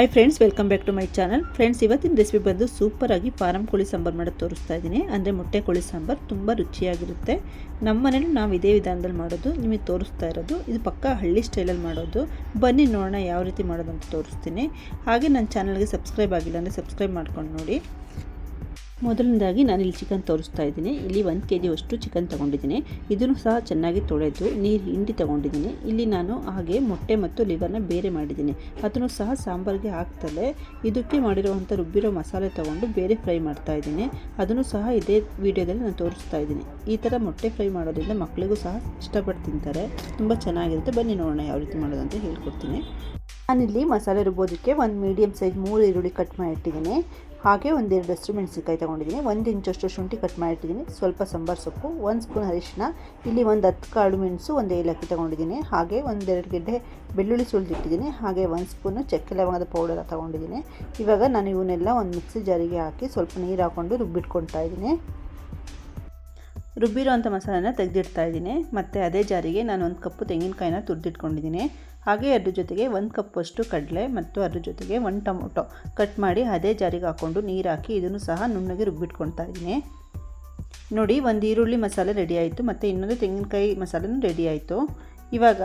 Hi friends welcome back to my channel friends ಇವತ್ತಿನ recipe ಬಂದು ಸೂಪರಾಗಿ ಫಾರಂ ಕೋಳಿ ಸಾಂಬಾರು ಮಾಡೋದು ತೋರಿಸ್ತಾ ಇದ್ದೀನಿ. ಅಂದರೆ ಮೊಟ್ಟೆ ಕೋಳಿ ಸಾಂಬಾರು ತುಂಬ ರುಚಿಯಾಗಿರುತ್ತೆ. ನಮ್ಮ ಮನೇಲಿ ನಾವು ಇದೇ ವಿಧಾನದಲ್ಲಿ ಮಾಡೋದು, ನಿಮಗೆ ತೋರಿಸ್ತಾ ಇರೋದು. ಇದು ಪಕ್ಕ ಹಳ್ಳಿ ಸ್ಟೈಲಲ್ಲಿ ಮಾಡೋದು. ಬನ್ನಿ ನೋಡೋಣ ಯಾವ ರೀತಿ ಮಾಡೋದು ಅಂತ ತೋರಿಸ್ತೀನಿ. ಹಾಗೆ ನನ್ನ ಚಾನಲ್ಗೆ ಸಬ್ಸ್ಕ್ರೈಬ್ ಆಗಿಲ್ಲ ಅಂದರೆ ಸಬ್ಸ್ಕ್ರೈಬ್ ಮಾಡ್ಕೊಂಡು ನೋಡಿ. ಮೊದಲನೇದಾಗಿ ನಾನು ಇಲ್ಲಿ ಚಿಕನ್ ತೋರಿಸ್ತಾ ಇದ್ದೀನಿ. ಇಲ್ಲಿ ಒಂದು ಕೆ ಜಿಯಷ್ಟು ಚಿಕನ್ ತೊಗೊಂಡಿದ್ದೀನಿ. ಇದನ್ನು ಸಹ ಚೆನ್ನಾಗಿ ತೊಳೆದು ನೀರು ಹಿಂಡಿ ತೊಗೊಂಡಿದ್ದೀನಿ. ಇಲ್ಲಿ ನಾನು ಹಾಗೆ ಮೊಟ್ಟೆ ಮತ್ತು ಲಿವರ್ನ ಬೇರೆ ಮಾಡಿದ್ದೀನಿ. ಅದನ್ನು ಸಹ ಸಾಂಬಾರಿಗೆ ಹಾಕ್ತಲೇ ಇದಕ್ಕೆ ಮಾಡಿರುವಂಥ ರುಬ್ಬಿರೋ ಮಸಾಲೆ ತೊಗೊಂಡು ಬೇರೆ ಫ್ರೈ ಮಾಡ್ತಾ ಇದ್ದೀನಿ. ಅದನ್ನು ಸಹ ಇದೇ ವಿಡಿಯೋದಲ್ಲಿ ನಾನು ತೋರಿಸ್ತಾ ಇದ್ದೀನಿ. ಈ ಥರ ಮೊಟ್ಟೆ ಫ್ರೈ ಮಾಡೋದ್ರಿಂದ ಮಕ್ಕಳಿಗೂ ಸಹ ಇಷ್ಟಪಟ್ಟು ತಿಂತಾರೆ. ತುಂಬ ಚೆನ್ನಾಗಿರುತ್ತೆ. ಬನ್ನಿ ನೋಡೋಣ ಯಾವ ರೀತಿ ಮಾಡೋದು ಅಂತ ಹೇಳ್ಕೊಡ್ತೀನಿ. ನಾನಿಲ್ಲಿ ಮಸಾಲೆ ರುಬ್ಬೋದಕ್ಕೆ ಒಂದು ಮೀಡಿಯಮ್ ಸೈಜ್ ಮೂರು ಈರುಳ್ಳಿ ಕಟ್ ಮಾಡಿ ಇಟ್ಟಿದ್ದೀನಿ ಹಾಗೆ ಒಂದೆರಡು ಹಸಿರು ಮೆಣಸಿನಕಾಯಿ ತೊಗೊಂಡಿದ್ದೀನಿ. ಒಂದು ಇಂಚಷ್ಟು ಶುಂಠಿ ಕಟ್ ಮಾಡಿಟ್ಟಿದ್ದೀನಿ. ಸ್ವಲ್ಪ ಸಾಂಬಾರು ಸೊಪ್ಪು, ಒಂದು ಸ್ಪೂನ್ ಅರಿಶಿನ ಇಲ್ಲಿ ಒಂದು ಹತ್ತು ಕಾಳು ಮೆಣಸು, ಒಂದು ಏಲಕ್ಕಿ ತೊಗೊಂಡಿದ್ದೀನಿ. ಹಾಗೆ ಒಂದೆರಡು ಗೆಡ್ಡೆ ಬೆಳ್ಳುಳ್ಳಿ ಸುಳಿದಿಟ್ಟಿದ್ದೀನಿ ಹಾಗೆ ಒಂದು ಸ್ಪೂನು ಚಕ್ಕೆ ಲವಂಗದ ಪೌಡರ್ ತೊಗೊಂಡಿದ್ದೀನಿ. ಇವಾಗ ನಾನು ಇವನ್ನೆಲ್ಲ ಒಂದು ಮಿಕ್ಸಿ ಜಾರಿಗೆ ಹಾಕಿ ಸ್ವಲ್ಪ ನೀರು ಹಾಕ್ಕೊಂಡು ರುಬ್ಬಿಟ್ಕೊಳ್ತಾ ಇದ್ದೀನಿ. ರುಬ್ಬಿರೋ ಅಂಥ ಮಸಾಲೆನ ತೆಗೆದಿಡ್ತಾ ಇದ್ದೀನಿ. ಮತ್ತು ಅದೇ ಜಾರಿಗೆ ನಾನು ಒಂದು ಕಪ್ಪು ತೆಂಗಿನಕಾಯಿನ ತುರಿದಿಟ್ಕೊಂಡಿದ್ದೀನಿ. ಹಾಗೆ ಅದ್ರ ಜೊತೆಗೆ ಒಂದು ಕಪ್ಪಷ್ಟು ಕಡಲೆ ಮತ್ತು ಅದ್ರ ಜೊತೆಗೆ ಒಂದು ಟೊಮೊಟೊ ಕಟ್ ಮಾಡಿ ಅದೇ ಜಾರಿಗೆ ಹಾಕ್ಕೊಂಡು ನೀರು ಹಾಕಿ ಇದನ್ನು ಸಹ ನುಣ್ಣಗೆ ರುಬ್ಬಿಟ್ಕೊಳ್ತಾ ಇದ್ದೀನಿ. ನೋಡಿ, ಒಂದು ಈರುಳ್ಳಿ ಮಸಾಲೆ ರೆಡಿ ಆಯಿತು ಮತ್ತು ಇನ್ನೊಂದು ತೆಂಗಿನಕಾಯಿ ಮಸಾಲೆನೂ ರೆಡಿ ಆಯಿತು. ಇವಾಗ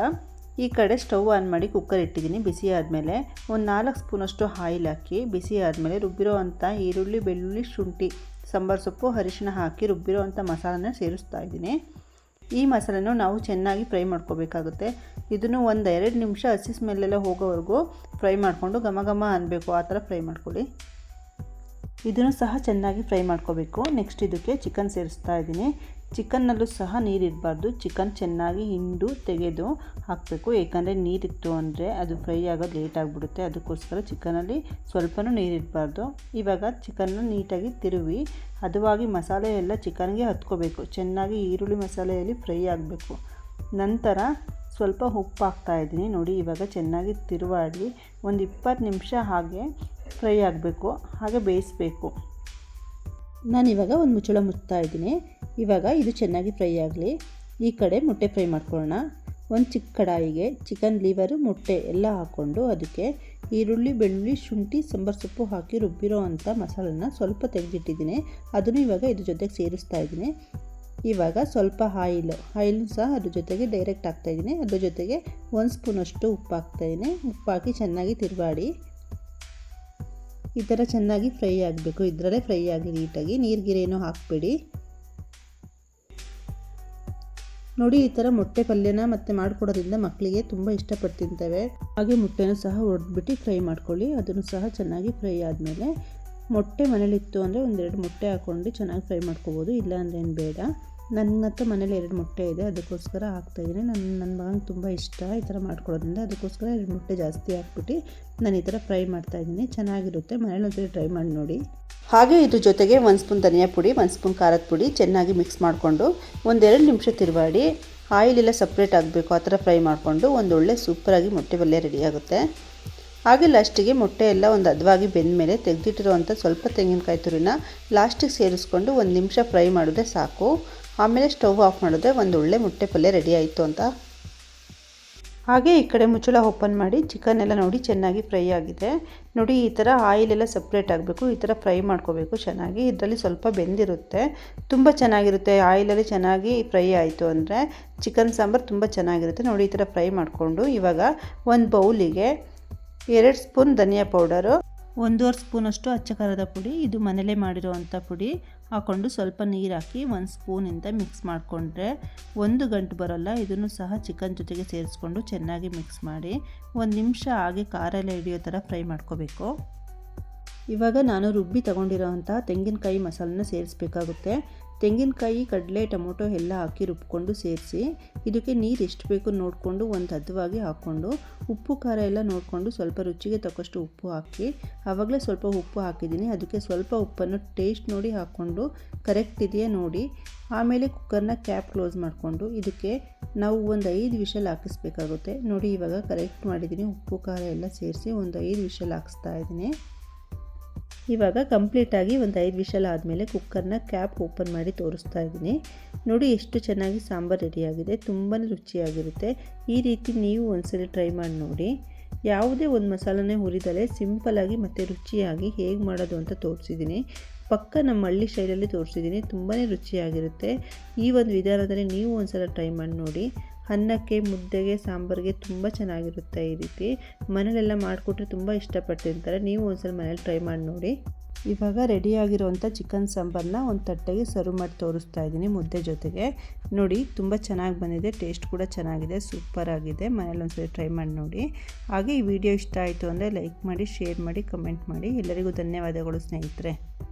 ಈ ಕಡೆ ಸ್ಟವ್ ಆನ್ ಮಾಡಿ ಕುಕ್ಕರ್ ಇಟ್ಟಿದ್ದೀನಿ ಬಿಸಿ ಆದಮೇಲೆ. ಒಂದು ನಾಲ್ಕು ಸ್ಪೂನಷ್ಟು ಆಯಿಲ್ ಹಾಕಿ ಬಿಸಿ ಆದಮೇಲೆ ರುಬ್ಬಿರೋ ಅಂಥ ಈರುಳ್ಳಿ ಬೆಳ್ಳುಳ್ಳಿ ಶುಂಠಿ ಸಾಂಬಾರು ಸೊಪ್ಪು, ಅರಿಶಿನ ಹಾಕಿ ರುಬ್ಬಿರೋ ಅಂಥ ಮಸಾಲನ ಸೇರಿಸ್ತಾ ಇದ್ದೀನಿ. ಈ ಮಸಾಲೆನೂ ನಾವು ಚೆನ್ನಾಗಿ ಫ್ರೈ ಮಾಡ್ಕೋಬೇಕಾಗುತ್ತೆ. ಇದನ್ನು ಒಂದು ಎರಡು ನಿಮಿಷ ಹಸಿ ಸ್ಮೆಲ್ಲೆಲ್ಲ ಹೋಗೋವರೆಗೂ ಫ್ರೈ ಮಾಡಿಕೊಂಡು ಘಮ ಘಮ ಅನ್ನಬೇಕು ಆ ಥರ ಫ್ರೈ ಮಾಡ್ಕೊಳ್ಳಿ. ಇದನ್ನು ಸಹ ಚೆನ್ನಾಗಿ ಫ್ರೈ ಮಾಡ್ಕೋಬೇಕು. ನೆಕ್ಸ್ಟ್ ಇದಕ್ಕೆ ಚಿಕನ್ ಸೇರಿಸ್ತಾ ಇದ್ದೀನಿ. ಚಿಕನ್ನಲ್ಲೂ ಸಹ ನೀರಿರಬಾರ್ದು. ಚಿಕನ್ ಚೆನ್ನಾಗಿ ಹಿಂಡು ತೆಗೆದು ಹಾಕಬೇಕು. ಏಕೆಂದರೆ ನೀರಿತ್ತು ಅಂದರೆ ಅದು ಫ್ರೈ ಆಗೋದು ಲೇಟ್ ಆಗಿಬಿಡುತ್ತೆ. ಅದಕ್ಕೋಸ್ಕರ ಚಿಕನಲ್ಲಿ ಸ್ವಲ್ಪನೂ ನೀರಿರಬಾರ್ದು. ಇವಾಗ ಚಿಕನ್ನ ನೀಟಾಗಿ ತಿರುವಿ. ಹದವಾಗಿ ಮಸಾಲೆ ಎಲ್ಲ ಚಿಕನ್ಗೆ ಹತ್ಕೋಬೇಕು. ಚೆನ್ನಾಗಿ ಈರುಳ್ಳಿ ಮಸಾಲೆಯಲ್ಲಿ ಫ್ರೈ ಆಗಬೇಕು. ನಂತರ ಸ್ವಲ್ಪ ಉಪ್ಪು ಹಾಕ್ತಾಯಿದ್ದೀನಿ ನೋಡಿ, ಇವಾಗ ಚೆನ್ನಾಗಿ ತಿರುವಾಡಿ ಒಂದು ಇಪ್ಪತ್ತು ನಿಮಿಷ ಹಾಗೆ ಫ್ರೈ ಆಗಬೇಕು. ಹಾಗೆ ಬೇಯಿಸಬೇಕು. ನಾನಿವಾಗ ಒಂದು ಮುಚ್ಚಳ ಮುಚ್ತಾ ಇವಾಗ ಇದು ಚೆನ್ನಾಗಿ ಫ್ರೈ ಆಗಲಿ. ಈ ಕಡೆ ಮೊಟ್ಟೆ ಫ್ರೈ ಮಾಡ್ಕೊಳ್ಳೋಣ. ಒಂದು ಚಿಕ್ಕ ಕಡಾಯಿಗೆ ಚಿಕನ್ ಲೀವರು, ಮೊಟ್ಟೆ ಎಲ್ಲ ಹಾಕ್ಕೊಂಡು ಅದಕ್ಕೆ ಈರುಳ್ಳಿ, ಬೆಳ್ಳುಳ್ಳಿ, ಶುಂಠಿ, ಸಾಂಬಾರು ಸೊಪ್ಪು ಹಾಕಿ ರುಬ್ಬಿರೋ ಅಂಥ ಮಸಾಲನ್ನ ಸ್ವಲ್ಪ ತೆಗೆದಿಟ್ಟಿದ್ದೀನಿ. ಅದನ್ನು ಇವಾಗ ಇದ್ರ ಜೊತೆಗೆ ಸೇರಿಸ್ತಾ ಇದ್ದೀನಿ. ಇವಾಗ ಸ್ವಲ್ಪ ಆಯಿಲ್, ಆಯಿಲ್ನು ಸಹ ಅದ್ರ ಜೊತೆಗೆ ಡೈರೆಕ್ಟ್ ಹಾಕ್ತಾಯಿದ್ದೀನಿ ಅದ್ರ ಜೊತೆಗೆ ಒಂದು ಸ್ಪೂನಷ್ಟು ಉಪ್ಪು ಹಾಕ್ತಾಯಿದ್ದೀನಿ ಉಪ್ಪು ಹಾಕಿ ಚೆನ್ನಾಗಿ ತಿರುಗಾಡಿ. ಈ ಥರ ಚೆನ್ನಾಗಿ ಫ್ರೈ ಆಗಬೇಕು. ಇದರಲ್ಲೇ ಫ್ರೈ ಆಗಿ ನೀಟಾಗಿ. ನೀರ್ಗಿರೇನು ಹಾಕಬೇಡಿ. ನೋಡಿ, ಈ ಥರ ಮೊಟ್ಟೆ ಪಲ್ಯನ ಮತ್ತೆ ಮಾಡಿಕೊಡೋದ್ರಿಂದ ಮಕ್ಕಳಿಗೆ ತುಂಬ ಇಷ್ಟಪಟ್ಟು ತಿಂತವೆ ಹಾಗೆ ಮೊಟ್ಟೆನೂ ಸಹ ಹೊಡೆದ್ಬಿಟ್ಟು ಫ್ರೈ ಮಾಡ್ಕೊಳ್ಳಿ. ಅದನ್ನು ಸಹ ಚೆನ್ನಾಗಿ ಫ್ರೈ ಆದಮೇಲೆ ಮೊಟ್ಟೆ ಮನೇಲಿತ್ತು ಅಂದರೆ ಒಂದೆರಡು ಮೊಟ್ಟೆ ಹಾಕ್ಕೊಂಡು ಚೆನ್ನಾಗಿ ಫ್ರೈ ಮಾಡ್ಕೋಬೋದು. ಇಲ್ಲ ಅಂದ್ರೆ ಏನು ಬೇಡ. ನನ್ನ ಹತ್ರ ಮನೇಲಿ ಎರಡು ಮೊಟ್ಟೆ ಇದೆ. ಅದಕ್ಕೋಸ್ಕರ ಹಾಕ್ತಾಯಿದ್ದೀನಿ ನನ್ನ ನನ್ನ ಮಗನಿಗೆ ತುಂಬ ಇಷ್ಟ. ಈ ಥರ ಮಾಡ್ಕೊಡೋದ್ರಿಂದ ಅದಕ್ಕೋಸ್ಕರ ಎರಡು ಮೊಟ್ಟೆ ಜಾಸ್ತಿ ಹಾಕ್ಬಿಟ್ಟು ನಾನು ಈ ಥರ ಫ್ರೈ ಮಾಡ್ತಾಯಿದ್ದೀನಿ ಚೆನ್ನಾಗಿರುತ್ತೆ. ಮನೇಲಿ ಒಂದ್ಸರಿ ಟ್ರೈ ಮಾಡಿ ನೋಡಿ. ಹಾಗೆ ಇದ್ರ ಜೊತೆಗೆ ಒಂದು ಸ್ಪೂನ್ ಧನಿಯಾ ಪುಡಿ, ಒಂದು ಸ್ಪೂನ್ ಖಾರದ ಪುಡಿ ಚೆನ್ನಾಗಿ ಮಿಕ್ಸ್ ಮಾಡಿಕೊಂಡು ಒಂದೆರಡು ನಿಮಿಷ ತಿರುವಾಡಿ ಆಯಿಲ್ ಎಲ್ಲ ಸಪ್ರೇಟ್ ಆಗಬೇಕು, ಆ ಥರ ಫ್ರೈ ಮಾಡಿಕೊಂಡು ಒಂದೊಳ್ಳೆ ಸೂಪರಾಗಿ ಮೊಟ್ಟೆ ಪಲ್ಯ ರೆಡಿ ಆಗುತ್ತೆ. ಹಾಗೆ ಲಾಸ್ಟಿಗೆ ಮೊಟ್ಟೆ ಎಲ್ಲ ಒಂದು ಹದವಾಗಿ ಬೆಂದ ಮೇಲೆ ತೆಗೆದಿಟ್ಟಿರುವಂಥ ಸ್ವಲ್ಪ ತೆಂಗಿನಕಾಯಿ ತುರಿನ ಲಾಸ್ಟಿಗೆ ಸೇರಿಸ್ಕೊಂಡು ಒಂದು ನಿಮಿಷ ಫ್ರೈ ಮಾಡಿದ್ರೆ ಸಾಕು. ಆಮೇಲೆ ಸ್ಟವ್ ಆಫ್ ಮಾಡಿದ್ರೆ ಒಂದೊಳ್ಳೆ ಮೊಟ್ಟೆ ಪಲ್ಯ ರೆಡಿ ಆಯಿತು ಅಂತ ಹಾಗೆ ಈ ಕಡೆ ಮುಚ್ಚಳ ಓಪನ್ ಮಾಡಿ ಚಿಕನ್ ಎಲ್ಲ ನೋಡಿ ಚೆನ್ನಾಗಿ ಫ್ರೈ ಆಗಿದೆ. ನೋಡಿ ಈ ಥರ ಆಯಿಲ್ ಎಲ್ಲ ಸಪ್ರೇಟ್ ಆಗಬೇಕು, ಈ ಥರ ಫ್ರೈ ಮಾಡ್ಕೋಬೇಕು ಚೆನ್ನಾಗಿ. ಇದರಲ್ಲಿ ಸ್ವಲ್ಪ ಬೆಂದಿರುತ್ತೆ. ತುಂಬ ಚೆನ್ನಾಗಿರುತ್ತೆ ಆಯಿಲಲ್ಲಿ ಚೆನ್ನಾಗಿ ಫ್ರೈ ಆಯಿತು ಅಂದರೆ. ಚಿಕನ್ ಸಾಂಬಾರು ತುಂಬ ಚೆನ್ನಾಗಿರುತ್ತೆ. ನೋಡಿ ಈ ಥರ ಫ್ರೈ ಮಾಡಿಕೊಂಡು ಇವಾಗ ಒಂದು ಬೌಲಿಗೆ ಎರಡು ಸ್ಪೂನ್ ಧನಿಯಾ ಪೌಡರು ಒಂದೂವರೆ ಸ್ಪೂನಷ್ಟು ಅಚ್ಚ ಖಾರದ ಪುಡಿ, ಇದು ಮನೇಲೇ ಮಾಡಿರೋವಂಥ ಪುಡಿ. ಹಾಕ್ಕೊಂಡು ಸ್ವಲ್ಪ ನೀರು ಹಾಕಿ ಒಂದು ಸ್ಪೂನಿಂದ ಮಿಕ್ಸ್ ಮಾಡಿಕೊಂಡ್ರೆ ಒಂದು ಗಂಟು ಬರೋಲ್ಲ. ಇದನ್ನು ಸಹ ಚಿಕನ್ ಜೊತೆಗೆ ಸೇರಿಸ್ಕೊಂಡು ಚೆನ್ನಾಗಿ ಮಿಕ್ಸ್ ಮಾಡಿ ಒಂದು ನಿಮಿಷ ಹಾಗೆ ಖಾರ ಎಲ್ಲ ಹಿಡಿಯೋ ಥರ ಫ್ರೈ ಮಾಡ್ಕೋಬೇಕು. ಇವಾಗ ನಾನು ರುಬ್ಬಿ ತೊಗೊಂಡಿರೋವಂಥ ತೆಂಗಿನಕಾಯಿ ಮಸಾಲನ್ನ ಸೇರಿಸ್ಬೇಕಾಗುತ್ತೆ. ತೆಂಗಿನಕಾಯಿ, ಕಡಲೆ, ಟೊಮೊಟೊ ಎಲ್ಲ ಹಾಕಿ ರುಬ್ಕೊಂಡು ಸೇರಿಸಿ, ಇದಕ್ಕೆ ನೀರು ಎಷ್ಟು ಬೇಕು ನೋಡಿಕೊಂಡು ಒಂದು ಹದವಾಗಿ ಹಾಕ್ಕೊಂಡು, ಉಪ್ಪು, ಖಾರ ಎಲ್ಲ ನೋಡಿಕೊಂಡು ಸ್ವಲ್ಪ ರುಚಿಗೆ ತಕ್ಕಷ್ಟು ಉಪ್ಪು ಹಾಕಿ, ಆವಾಗಲೇ ಸ್ವಲ್ಪ ಉಪ್ಪು ಹಾಕಿದ್ದೀನಿ. ಅದಕ್ಕೆ ಸ್ವಲ್ಪ ಉಪ್ಪನ್ನು ಟೇಸ್ಟ್ ನೋಡಿ ಹಾಕ್ಕೊಂಡು ಕರೆಕ್ಟ್ ಇದೆಯಾ ನೋಡಿ. ಆಮೇಲೆ ಕುಕ್ಕರ್ನ ಕ್ಯಾಪ್ ಕ್ಲೋಸ್ ಮಾಡಿಕೊಂಡು ಇದಕ್ಕೆ ನಾವು ಒಂದು ಐದು ವಿಷಲ್ ಹಾಕಿಸ್ಬೇಕಾಗುತ್ತೆ. ನೋಡಿ ಇವಾಗ ಕರೆಕ್ಟ್ ಮಾಡಿದ್ದೀನಿ. ಉಪ್ಪು, ಖಾರ ಎಲ್ಲ ಸೇರಿಸಿ ಒಂದು ಐದು ವಿಷಲ್ ಹಾಕಿಸ್ತಾ ಇದ್ದೀನಿ. ಇವಾಗ ಕಂಪ್ಲೀಟಾಗಿ ಒಂದು ಐದು ವಿಷಲ್ ಆದಮೇಲೆ ಕುಕ್ಕರ್ನ ಕ್ಯಾಪ್ ಓಪನ್ ಮಾಡಿ ತೋರಿಸ್ತಾ ಇದ್ದೀನಿ. ನೋಡಿ ಎಷ್ಟು ಚೆನ್ನಾಗಿ ಸಾಂಬಾರು ರೆಡಿಯಾಗಿದೆ ತುಂಬಾ ರುಚಿಯಾಗಿರುತ್ತೆ. ಈ ರೀತಿ ನೀವು ಒಂದ್ಸಲ ಟ್ರೈ ಮಾಡಿ ನೋಡಿ. ಯಾವುದೇ ಒಂದು ಮಸಾಲನೇ ಹುರಿದಲೆ ಸಿಂಪಲಾಗಿ ಮತ್ತು ರುಚಿಯಾಗಿ ಹೇಗೆ ಮಾಡೋದು ಅಂತ ತೋರಿಸಿದ್ದೀನಿ. ಪಕ್ಕ ನಮ್ಮ ಹಳ್ಳಿ ಶೈಲಿಯಲ್ಲಿ ತೋರಿಸಿದ್ದೀನಿ ತುಂಬಾ ರುಚಿಯಾಗಿರುತ್ತೆ. ಈ ಒಂದು ವಿಧಾನದಲ್ಲಿ ನೀವು ಒಂದ್ಸಲ ಟ್ರೈ ಮಾಡಿ ನೋಡಿ. ಅನ್ನಕ್ಕೆ, ಮುದ್ದೆಗೆ, ಸಾಂಬಾರಿಗೆ ತುಂಬ ಚೆನ್ನಾಗಿರುತ್ತೆ ಈ ರೀತಿ. ಮನೇಲೆಲ್ಲ ಮಾಡಿಕೊಟ್ರೆ ತುಂಬ ಇಷ್ಟಪಟ್ಟಿರ್ತಾರೆ. ನೀವು ಒಂದ್ಸಲ ಮನೇಲಿ ಟ್ರೈ ಮಾಡಿ ನೋಡಿ. ಇವಾಗ ರೆಡಿಯಾಗಿರೋವಂಥ ಚಿಕನ್ ಸಾಂಬಾರನ್ನ ಒಂದು ತಟ್ಟೆಗೆ ಸರ್ವ್ ಮಾಡಿ ತೋರಿಸ್ತಾ ಇದ್ದೀನಿ ಮುದ್ದೆ ಜೊತೆಗೆ. ನೋಡಿ, ತುಂಬ ಚೆನ್ನಾಗಿ ಬಂದಿದೆ. ಟೇಸ್ಟ್ ಕೂಡ ಚೆನ್ನಾಗಿದೆ. ಸೂಪರ್ ಆಗಿದೆ. ಮನೇಲಿ ಒಂದ್ಸರಿ ಟ್ರೈ ಮಾಡಿ ನೋಡಿ. ಹಾಗೆ ಈ ವಿಡಿಯೋ ಇಷ್ಟ ಆಯಿತು ಅಂದರೆ ಲೈಕ್ ಮಾಡಿ ಶೇರ್ ಮಾಡಿ ಕಮೆಂಟ್ ಮಾಡಿ. ಎಲ್ಲರಿಗೂ ಧನ್ಯವಾದಗಳು ಸ್ನೇಹಿತರೆ.